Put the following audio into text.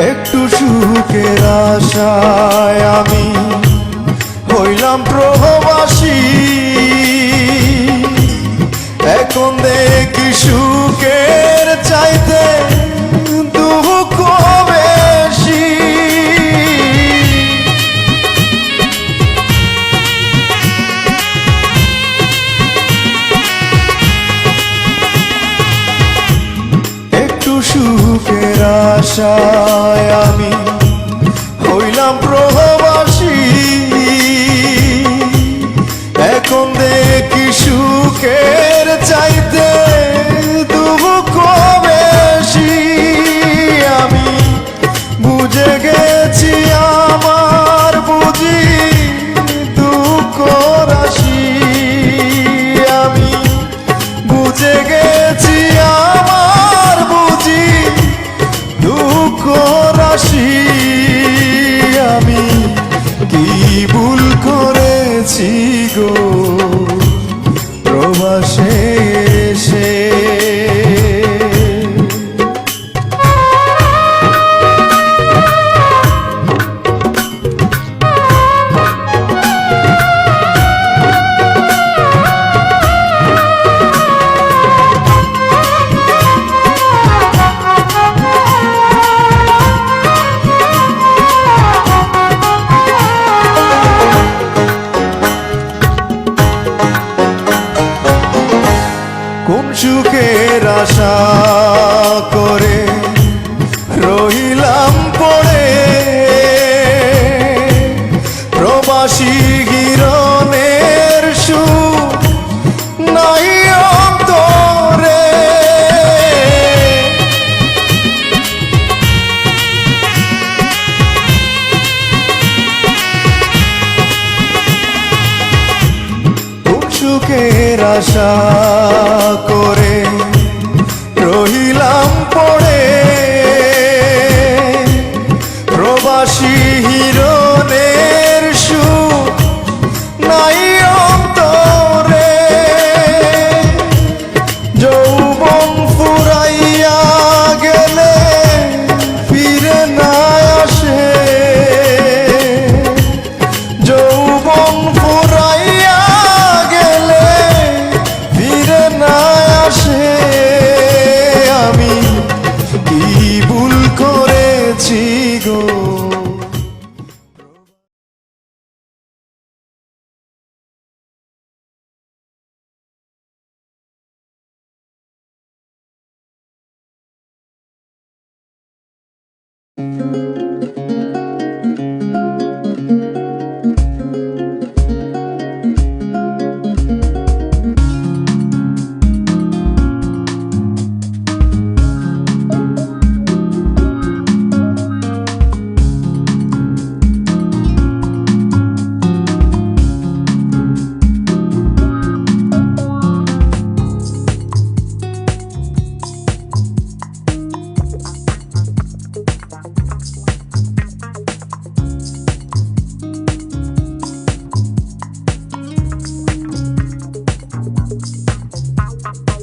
একটু সুখের আশায় আমি হইলাম প্রভবাসী আশায় আমি সুখের আশা করে রহিলাম পড়ে। প্রবাসী গিরণের সুখ নাই অন্তরে। সুখের আশা corazón. Bye.